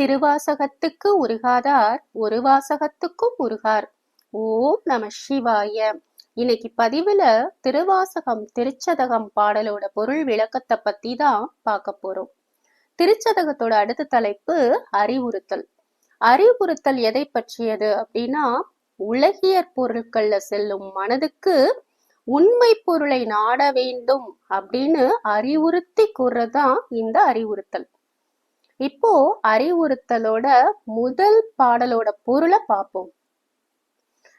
திருவாசகத்துக்கு உருகாதார் ஒரு வாசகத்துக்கும் உருகார். ஓம் நம சிவாய. இன்னைக்கு பதிவுல திருவாசகம் திருச்சதகம் பாடலோட பொருள் விளக்கத்தை பத்தி தான் பார்க்க போறோம். திருச்சதகத்தோட அடுத்த தலைப்பு அறிவுறுத்தல். அறிவுறுத்தல் எதை பற்றியது அப்படின்னா உலகியற் பொருட்கள்ல செல்லும் மனதுக்கு உண்மை பொருளை நாட வேண்டும் அப்படின்னு அறிவுறுத்தி கூறதான் இந்த அறிவுறுத்தல். இப்போ அறிவுறுத்தலோட முதல் பாடலோட பொருளை பார்ப்போம்.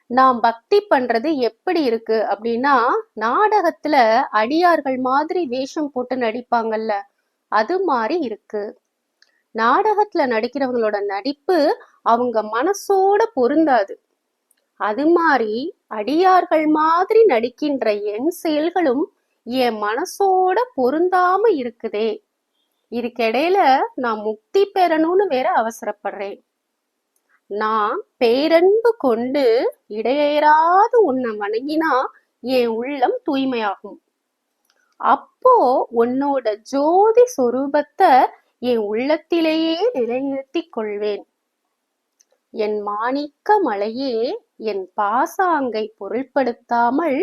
நாம் பக்தி பண்றது எப்படி இருக்கு அப்படின்னா நாடகத்துல அடியார்கள் மாதிரி வேஷம் போட்டு நடிப்பாங்கல்ல அது மாதிரி இருக்கு. நாடகத்துல நடிக்கிறவங்களோட நடிப்பு அவங்க மனசோட பொருந்தாது. அது மாதிரி அடியார்கள் மாதிரி நடிக்கின்ற என் செயல்களும் என் மனசோட பொருந்தாம இருக்குதே. இதுக்கிடையில நான் முக்தி பெறணும்னு வேற அவசரப்படுறேன். நான் பேரன்பு கொண்டு இடையேறாது உன்னை வணங்கினா என் உள்ளம் தூய்மையாகும். அப்போ உன்னோட ஜோதி சொரூபத்தை என் உள்ளத்திலேயே நிலைநிறுத்திக் கொள்வேன். என் மாணிக்க மலையே என் பாசாங்கை பொருள்படுத்தாமல்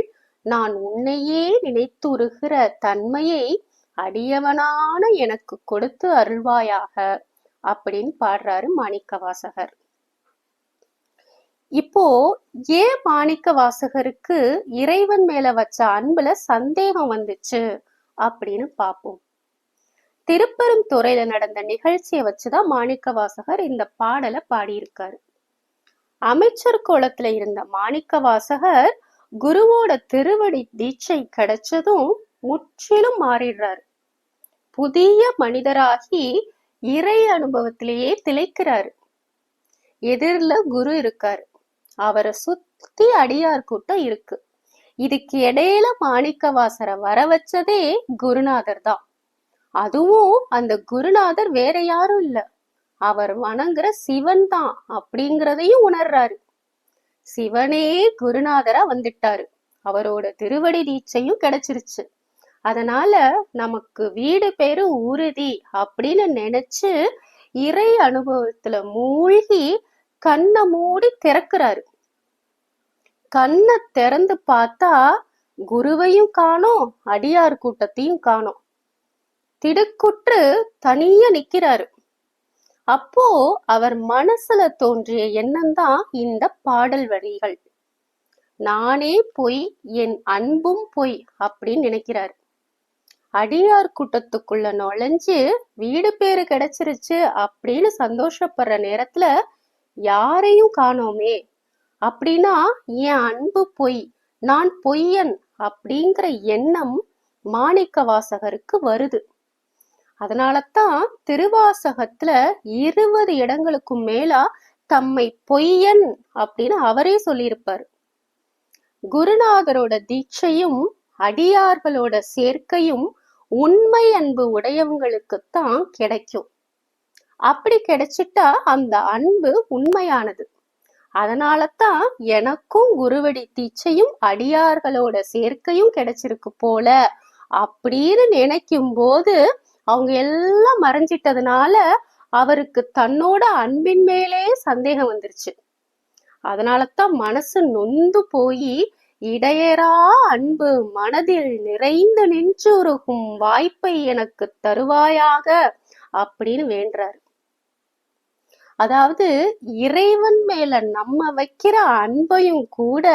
நான் உன்னையே நினைத்துருகிற தன்மையை அடியவனான எனக்கு கொடுத்து அருள்வாயாக அப்படின்னு பாடுறாரு மாணிக்க வாசகர் இப்போ ஏன் மாணிக்க வாசகருக்கு இறைவன் மேல வச்ச அன்புல சந்தேகம் வந்துச்சு அப்படின்னு பார்ப்போம் திருப்பெரும் துறையில நடந்த நிகழ்ச்சியை வச்சுதான் மாணிக்க வாசகர் இந்த பாடலை பாடியிருக்காரு. அமைச்சர் கோலத்துல இருந்த மாணிக்க வாசகர் குருவோட திருவடி தீட்சை கிடைச்சதும் முற்றிலும் மாறிடுறாரு. புதிய மனிதராகி இறை அனுபவத்திலேயே திளைக்கிறாரு. எதிரில குரு இருக்காரு. அவரை சுத்தி அடியார் கூட்டம் இருக்கு. இதுக்கு இடையில மாணிக்கவாசரை வர வச்சதே குருநாதர் தான். அதுவும் அந்த குருநாதர் வேற யாரும் இல்ல. அவர் வணங்குற சிவன் தான் அப்படிங்கிறதையும் உணர்றாரு. சிவனே குருநாதரா வந்துட்டாரு. அவரோட திருவடி தீட்சையும் கிடைச்சிருச்சு. அதனால நமக்கு வீடு பேரு உறுதி அப்படின்னு நினைச்சு இறை அனுபவத்துல மூழ்கி கண்ணை மூடி திறக்கிறாரு. கண்ணை திறந்து பார்த்தா குருவையும் காணோம் அடியார் கூட்டத்தையும் காணோம். திடுக்குற்று தனியா நிக்கிறாரு. அப்போ அவர் மனசுல தோன்றிய எண்ணம் தான் இந்த பாடல் வரிகள். நானே பொய் என் அன்பும் பொய் அப்படின்னு நினைக்கிறாரு. அடியார் கூட்டத்துக்குள்ள நுழைஞ்சு வீடு பேரு கிடைச்சிருச்சு அப்படின்னு சந்தோஷப்படுற நேரத்துல யாரையும் காணோமே. அப்படின்னா என் அன்பு பொய் நான் பொய்யன் அப்படிங்கிற எண்ணம் மாணிக்க வாசகருக்கு வருது. அதனாலதான் திருவாசகத்துல இருபது இடங்களுக்கும் மேலா தம்மை பொய்யன் அப்படின்னு அவரே சொல்லியிருப்பாரு. குருநாதரோட தீட்சையும் அடியார்களோட சேர்க்கையும் உண்மை அன்பு உடையவங்களுக்குத்தான் கிடைக்கும். அப்படி கிடைச்சிட்டா அந்த அன்பு உண்மையானது. அதனாலதான் எனக்கும் குருவடி தீட்சையும் அடியார்களோட சேர்க்கையும் கிடைச்சிருக்கு போல அப்படின்னு நினைக்கும் போது அவங்க எல்லாம் மறைஞ்சிட்டதுனால அவருக்கு தன்னோட அன்பின் மேலே சந்தேகம் வந்துருச்சு. அதனாலதான் மனசு நொந்து போய் இடையரா அன்பு மனதில் நிறைந்து நின்றுருகும் வாய்ப்பை எனக்கு தருவாயாக அப்படின்னு வேண்டாரு அதாவது இறைவன் மேல நம்ம வைக்கிற அன்பையும் கூட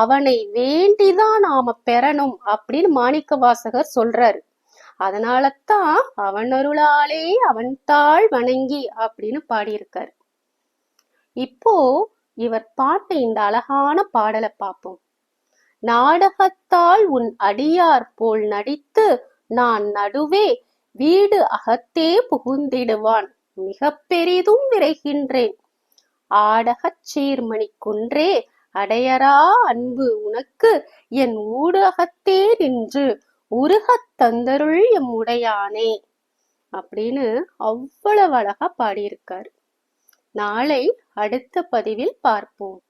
அவனை வேண்டிதான் நாம பெறணும் அப்படின்னு மாணிக்க வாசகர் சொல்றாரு. அதனாலத்தான் அவன் அருளாலே அவன் தாழ் வணங்கி அப்படின்னு பாடியிருக்காரு. இப்போ இவர் பாட்ட இந்த அழகான பாடலை பார்ப்போம். நாடகத்தால் உன் அடியார் போல் நடித்து நான் நடுவே வீடு அகத்தே புகுந்திடுவான். மிக பெரிதும் விரைகின்றேன். ஆடகச் சீர்மணி குன்றே அடையரா அன்பு உனக்கு. என் ஊடகத்தே நின்று உருகத் தந்தருள் எம் உடையானே. அப்படின்னு அவ்வளவு அழகா பாடியிருக்கார். நாளை அடுத்த பதிவில் பார்ப்போம்.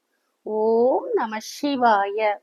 ஓம் நம சிவாய.